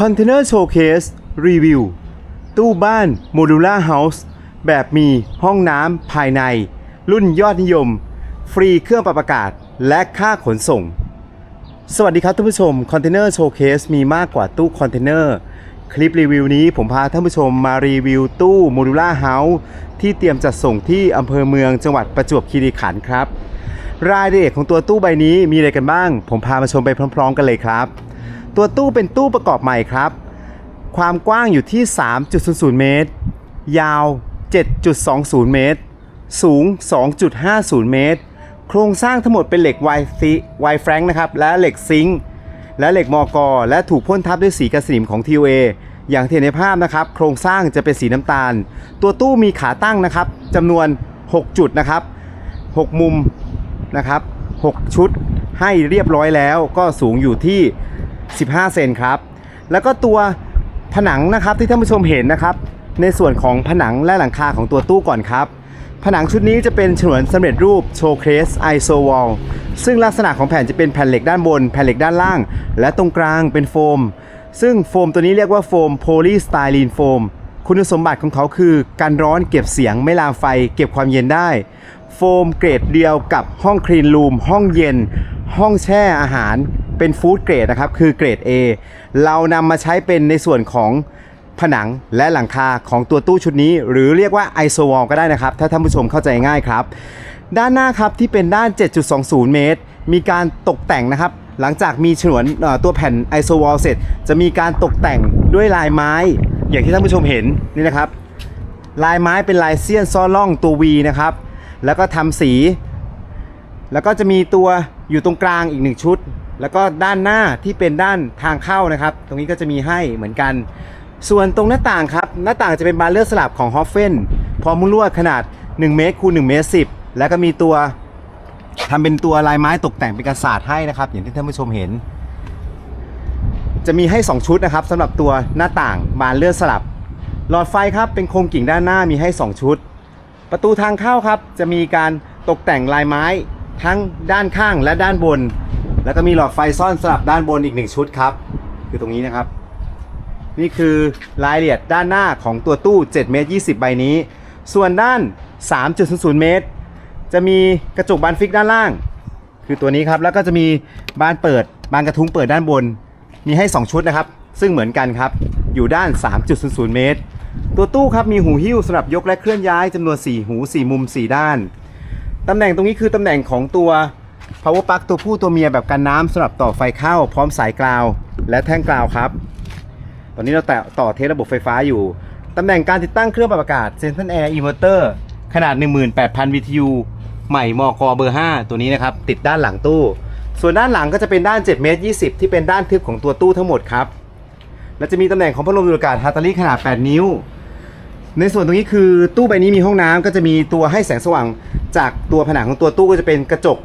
Container Showcase Review ตู้บ้านโมดูล่าเฮาส์แบบมีห้องน้ำภายใน รุ่นยอดนิยม ฟรีเครื่องปรับอากาศ และค่าขนส่ง สวัสดีครับท่านผู้ชม Container Showcase มีมากกว่าตู้คอนเทนเนอร์คลิปรีวิวนี้ผมพาท่านผู้ชมมารีวิวตู้โมดูล่าเฮาส์ที่เตรียมจัดส่งที่อำเภอเมืองจังหวัดประจวบคีรีขันธ์ครับ รายละเอียดของตัวตู้ใบนี้มีอะไรกันบ้าง ผมพามาชมไปพร้อม ๆ กันเลยครับ ตัวตู้เป็นตู้ประกอบใหม่ครับ ความกว้างอยู่ที่ 3.00 เมตร ยาว 7.20 เมตร สูง 2.50 เมตร โครงสร้างทั้งหมดเป็นเหล็กไวซีไวแฟรงค์นะครับ และเหล็กซิงค์และเหล็กมอกอและถูกพ่นทับด้วยสีกระสนิมของ TOA อย่างที่เห็นในภาพนะครับ โครงสร้างจะเป็นสีน้ำตาล ตัวตู้มีขาตั้งนะครับจำนวน 6 จุดนะครับ 6 มุมนะครับ 6 ชุดให้เรียบร้อยแล้วก็สูงอยู่ที่ 15 เซนครับ แล้วก็ตัวผนังนะครับที่ท่านผู้ชมเห็นนะครับ ในส่วนของผนังและหลังคาของตัวตู้ก่อนครับ ผนังชุดนี้จะเป็นฉนวนสำเร็จรูปโชว์เคสไอโซวอลซึ่งลักษณะของแผ่นจะเป็นแผ่นเหล็กด้านบน แผ่นเหล็กด้านล่าง และตรงกลางเป็นโฟม ซึ่งโฟมตัวนี้เรียกว่าโฟมโพลีสไตรีนโฟมคุณสมบัติของเขาคือกันร้อนเก็บเสียงไม่ลามไฟ เก็บความเย็นได้ โฟมเกรดเดียวกับห้องคลีนรูมห้องเย็น ห้องแช่อาหารเป็นฟู้ดเกรดนะครับ คือเกรด A เรานำมาใช้เป็นในส่วนของผนังและหลังคาของตัวตู้ชุดนี้ หรือเรียกว่าไอโซวอลก็ได้นะครับ ถ้าท่านผู้ชมเข้าใจง่ายครับ ด้านหน้าครับที่เป็นด้าน 7.20 เมตร มีการตกแต่งนะครับ หลังจากมีฉนวนตัวแผ่นไอโซวอลเสร็จ จะมีการตกแต่งด้วยลายไม้ อย่างที่ท่านผู้ชมเห็นนี่นะครับ ลายไม้เป็นลายเซียนซ้อล่องตัว V นะครับ แล้วก็ทำสี แล้วก็จะมีตัวอยู่ตรงกลางอีกหนึ่งชุด แล้วก็ด้านหน้าที่เป็นด้านทางเข้านะครับ ตรงนี้ก็จะมีให้เหมือนกัน ส่วนตรงหน้าต่างครับ หน้าต่างจะเป็นบานเลื่อนสลับของฮอฟเฟนพร้อมมุ้งลวดขนาด 1 เมตรคูณ1เมตร10 แล้วก็มีตัวทำเป็นตัวลายไม้ตกแต่งเป็นกระสาดให้นะครับ อย่างที่ท่านผู้ชมเห็น จะมีให้ 2 ชุดนะครับสำหรับตัวหน้าต่างบานเลื่อนสลับ หลอดไฟครับเป็นโครงกิ่งด้านหน้ามีให้ 2 ชุด ประตูทางเข้าครับ จะมีการตกแต่งลายไม้ทั้งด้านข้างและด้านบน แล้วก็มีหลอดไฟซ่อนสลับด้านบนอีกหนึ่งชุดครับ คือตรงนี้นะครับ นี่คือรายละเอียดด้านหน้าของตัวตู้7เมตร20 ใบนี้ ส่วนด้าน 3.00 เมตร จะมีกระจกบานฟิกด้านล่าง คือตัวนี้ครับ แล้วก็จะมีบานเปิดบานกระทุ้งเปิดด้านบน มีให้ 2 ชุดนะครับ ซึ่งเหมือนกันครับ อยู่ด้าน 3.00 เมตร ตัวตู้ครับมีหูหิ้วสำหรับยกและเคลื่อนย้ายจำนวน 4 หู 4 มุม 4 ด้าน ตำแหน่งตรงนี้คือตำแหน่งของตัว power plug ตัวผู้ตัวเมียแบบกันน้ำสำหรับต่อไฟเข้า พร้อมสายกราว และแท่งกราวครับ ตอนนี้เราแต่ต่อเทสระบบไฟฟ้าอยู่ ตำแหน่งการติดตั้งเครื่องปรับอากาศ Central Air Inverter ขนาด 18,000 BTU ใหม่มอกเบอร์ 5 ตัวนี้นะครับ ติดด้านหลังตู้ ส่วนด้านหลังก็จะเป็นด้าน7เมตร20 ที่เป็นด้านทึบของตัวตู้ทั้งหมดครับ และจะมีตำแหน่งของพัดลมดูดอากาศฮาตาลีขนาด 8 นิ้ว ในส่วนตรงนี้คือตู้ใบนี้มีห้องน้ำก็จะมีตัวให้แสงสว่าง จากตัวผนังของตัวตู้ก็จะเป็นกระจก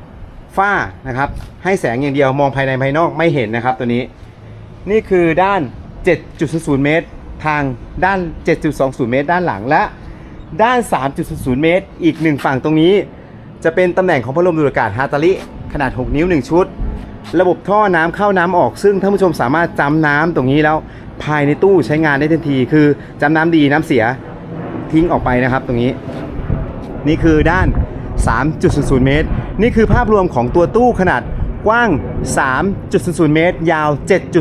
ฝ้านะครับให้แสงอย่างเดียวมองภายในภายนอกไม่เห็นนะครับตัวนี้ นี่คือด้าน 7.00 เมตร ทางด้าน 7.20 เมตร ด้านหลังและด้าน 3.00 เมตร อีกหนึ่งฝั่งตรงนี้ จะเป็นตำแหน่งของพัดลมดูดอากาศฮาตาลิขนาด 6 นิ้ว 1 ชุด ระบบท่อน้ำเข้าน้ำออกซึ่งท่านผู้ชมสามารถจำน้ำตรงนี้แล้วภายในตู้ใช้งานได้ทันที คือจำน้ำดีน้ำเสียทิ้งออกไปนะครับ ตรงนี้ นี่คือด้าน 3.00 เมตร นี่คือภาพรวมของตัวตู้ขนาดกว้าง 3.00 เมตร ยาว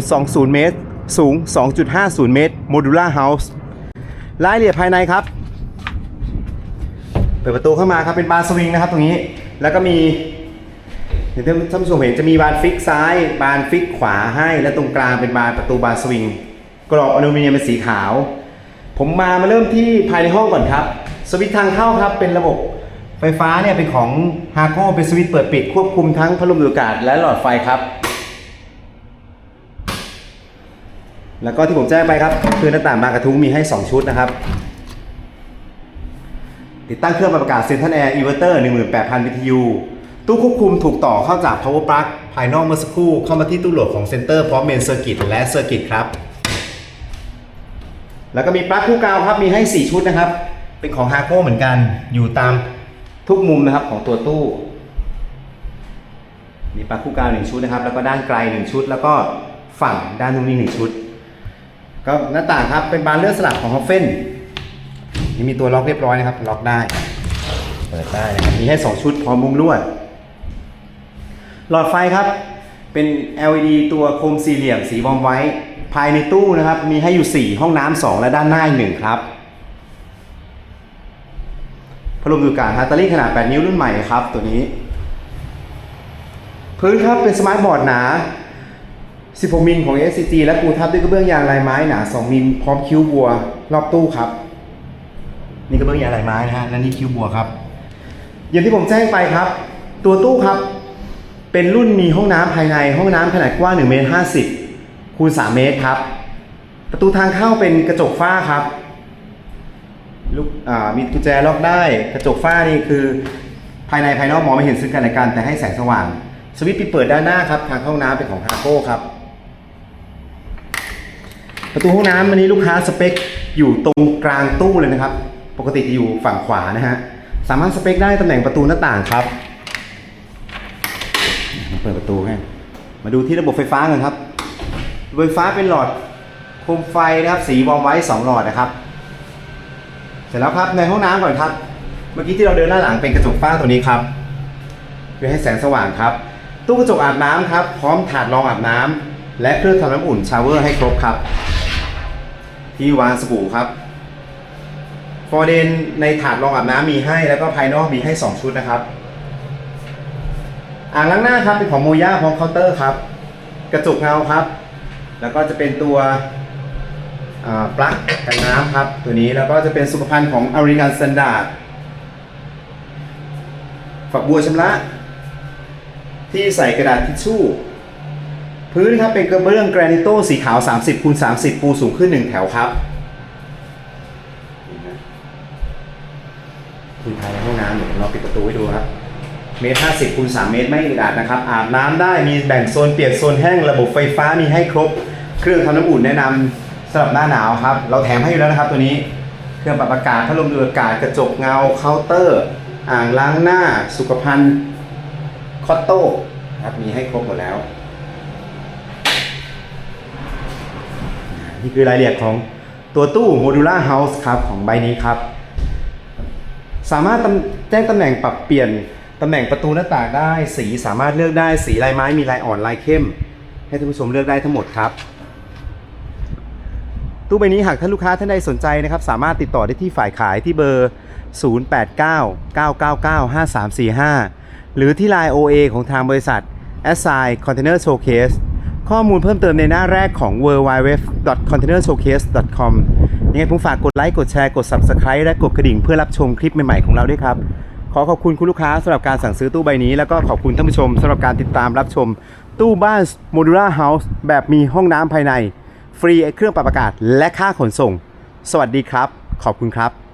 7.20 เมตร สูง 2.50 เมตร Modular House รายละเอียดภายในครับ เปิดประตูเข้ามาครับเป็นบานสวิงนะครับตรงนี้ แล้วก็มี อย่างที่ท่านผู้ชมเห็นจะมีบานฟิกซ้าย บานฟิกขวาให้ และตรงกลางเป็นบานประตูบานสวิง กรอบอลูมิเนียมเป็นสีขาว ผมมามาเริ่มที่ภายในห้องก่อนครับ สวิตช์ทางเข้าครับ เป็นระบบไฟฟ้าเนี่ยเป็นของฮาโก้เป็นสวิตช์เปิดปิดควบคุมทั้งพัดลมดูดอากาศและหลอดไฟครับ แล้วก็ที่ผมแจ้งไปครับ คือหน้าต่างบานกระทุ้งมีให้ 2 ชุดนะครับ ติดตั้งเครื่องปรับอากาศ Central Air Inverter 18,000 BTU ตู้ควบคุมถูกต่อเข้าจาก Power Plug ภายนอกเมื่อสักครู่เข้ามาที่ตู้โหลดของเซนเตอร์พร้อมเมนเซอร์กิตและเซอร์กิตครับ แล้วก็มีปลั๊กคู่กาวครับมีให้ 4 ชุดนะครับ เป็นของฮาโก้เหมือนกันอยู่ตามทุกมุมนะครับของตัวตู้ มีปลั๊กคู่กาวหนึ่งชุดนะครับ แล้วก็ด้านไกลหนึ่งชุด แล้วก็ฝั่งด้านนู้นนี่หนึ่งชุด ก็หน้าต่างครับเป็นบานเลื่อนสลับของฮอฟเฟนนี่มีตัวล็อกเรียบร้อยนะครับ ล็อกได้ เปิดได้นะครับมีให้ 2 ชุดพร้อมมุมลวด หลอดไฟครับ เป็น LED ตัวโคมสี่เหลี่ยมสีวอมไว้ ภายในตู้นะครับ มีให้อยู่ 4 ห้องน้ำสองและด้านหน้าอีกหนึ่งครับพัดลมดูดอากาศฮัตเตอรี่ขนาด 8 นิ้วรุ่นใหม่ครับ ตัวนี้ พื้นครับเป็นสมาร์ทบอร์ดหนา 16 มิลของ SCG และปูทับด้วยกระเบื้องยางลายไม้หนา 2 มิลพร้อมคิ้วบัว รอบตู้ครับ นี่กระเบื้องยางลายไม้นะฮะและนี่คิ้วบัวครับ อย่างที่ผมแจ้งไปครับ ตัวตู้ครับ เป็นรุ่นมีห้องน้ำภายในห้องน้ำขนาดกว้าง1เมตร50คูณ3เมตรครับ ประตูทางเข้าเป็นกระจกฝ้าครับลูกมีกุญแจล็อกได้ กระจกฝ้านี่คือ ภายในภายนอกมองไม่เห็นซึ่งกันและกันแต่ให้แสงสว่าง สวิตช์ปิดเปิดด้านหน้าครับ ทางเข้าห้องน้ำเป็นของฮาโก้ครับ ประตูห้องน้ำอันนี้ลูกค้าสเปคอยู่ตรงกลางตู้เลยนะครับ ปกติจะอยู่ฝั่งขวานะฮะ สามารถสเปคได้ตำแหน่งประตูหน้าต่างครับ เปิดประตูให้ มาดูที่ระบบไฟฟ้ากันครับระบบไฟฟ้าเป็นหลอดโคมไฟนะครับ สีวอมไว้2หลอดนะครับ เสร็จแล้วครับในห้องน้ำก่อนครับ เมื่อกี้ที่เราเดินหน้าหลังเป็นกระจกฝ้าตัวนี้ครับเพื่อให้แสงสว่างครับ ตู้กระจกอาบน้ำครับ พร้อมถาดรองอาบน้ำและเครื่องทำน้ำอุ่นชาเวอร์ให้ครบครับ ที่วางสบู่ครับฟอร์เดนในถาดรองอาบน้ำมีให้แล้วก็ภายนอกมีให้ 2 ชุดนะครับ อ่างล้างหน้าครับเป็นของโมย่าพร้อมเคาน์เตอร์ครับ กระจกเงาครับ แล้วก็จะเป็นตัวปลั๊กกันน้ำครับ ตัวนี้แล้วก็จะเป็นสุขภัณฑ์ของอเมริกันสแตนดาร์ดฝักบัวชำระ ที่ใส่กระดาษทิชชู่ พื้นครับเป็นกระเบื้องแกรนิโตสีขาว 30คูณ30 ปูสูงขึ้น 1 แถวครับพื้นภายในห้องน้ำเดี๋ยวเราปิดประตูให้ดูครับ เมตรห้าสิบคูณสามเมตรไม่อึดอัดนะครับ อาบน้ำได้มีแบ่งโซนเปียกโซนแห้งระบบไฟฟ้ามีให้ครบ เครื่องทำน้ำอุ่นแนะนำสำหรับหน้าหนาวครับ เราแถมให้อยู่แล้วนะครับตัวนี้ เครื่องปรับอากาศพัดลมดูดอากาศกระจกเงาเคาน์เตอร์ อ่างล้างหน้าสุขภัณฑ์คอตโต้ครับมีให้ครบหมดแล้ว นี่คือรายละเอียดของตัวตู้ Modular House ครับของใบนี้ครับ สามารถแจ้งตำแหน่งปรับเปลี่ยน ตำแหน่งประตูหน้าต่างได้ สีสามารถเลือกได้สีลายไม้มีลายอ่อนลายเข้ม ให้ท่านผู้ชมเลือกได้ทั้งหมดครับ ตู้ใบนี้หากท่านลูกค้าท่านใดสนใจนะครับ สามารถติดต่อได้ที่ฝ่ายขายที่เบอร์ 0899995345 หรือที่ Line OA ของทางบริษัท s i Container Showcase ข้อมูลเพิ่มเติมในหน้าแรกของ w w w c o n t a i n e r s h o w c a s e c o m ยังไงผมฝากกดไลค์ กดแชร์ กด Subscribe และกดกระดิ่งเพื่อรับชมคลิปใหม่ ๆ ของเราด้วยครับ ขอขอบคุณคุณลูกค้าสำหรับการสั่งซื้อตู้ใบนี้ แล้วก็ขอบคุณท่านผู้ชมสำหรับการติดตามรับชม ตู้บ้านโมดูล่าเฮาส์แบบมีห้องน้ำภายใน ฟรีเครื่องปรับอากาศและค่าขนส่ง สวัสดีครับ ขอบคุณครับ